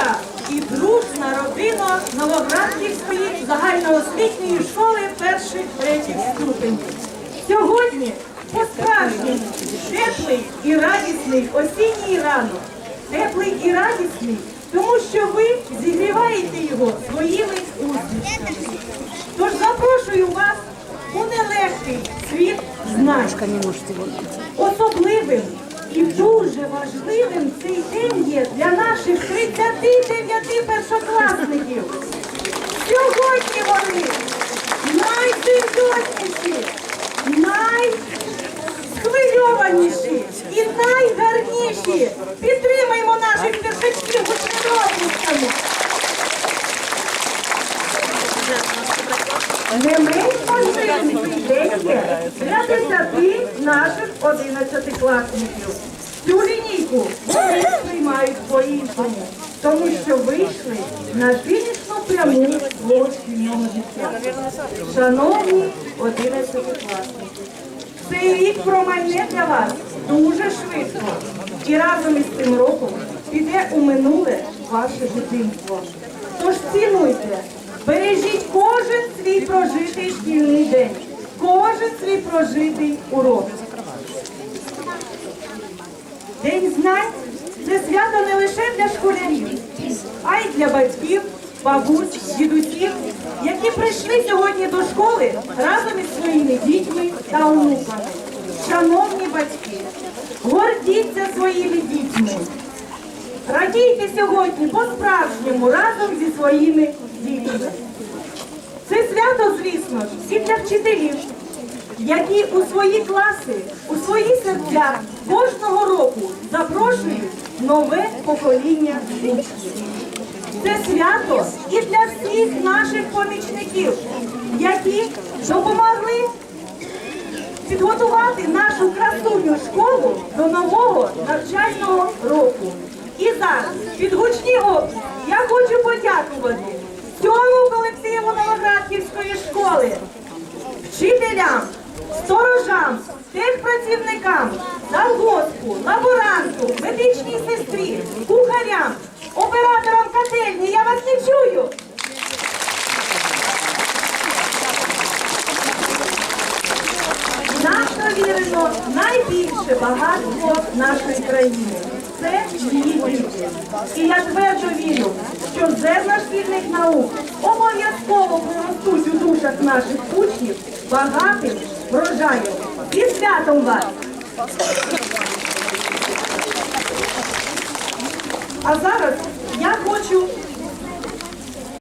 велика і дружна родина Новоградківської загальноосвітньої школи перших третіх ступенів. Сьогодні по-справжньому теплий і радісний осінній ранок. Теплий і радісний, тому що ви зігріваєте його своїми усмішками. Тож запрошую вас у нелегкий світ знань. Особливим першокласників. Сьогодні вони найсерйозніші, найсхвильованіші і найгарніші. Підтримаймо наших першачків гучними Не менш важливим цей день для десяти наших одинадцятикласників. Цю лінійку вони сприймають по-іншому, тому що вийшли на фінішну пряму свого шкільного життя. Шановні одинадцятикласники, цей рік промайне для вас дуже швидко. І разом із цим роком піде у минуле ваше дитинство. Тож цінуйте, бережіть кожен свій прожитий шкільний день, кожен свій прожитий урок. День знань це свято не лише для школярів, а й для батьків, бабусь, дідусів, які прийшли сьогодні до школи разом із своїми дітьми та онуками. Шановні батьки, гордіться своїми дітьми. Радійте сьогодні по-справжньому разом зі своїми дітьми. Це свято, звісно і для вчителів, які у свої класи, у свої серця кожного року запрошують нове покоління учнів. Це свято і для всіх наших помічників, які допомогли підготувати нашу красуню школу до нового навчального року. І зараз під гучні оплески я хочу подякувати цьому колективу Новоградківської школи, вчителям, сторожам, техпрацівникам, завгоспу, лаборанту, медичній Нам найбільше багатство нашої країни. Це її діти. І я твердо вірю, що зерна шкільних наук обов'язково проростуть у душах наших учнів багатим врожаєм. І святом вас! А зараз я хочу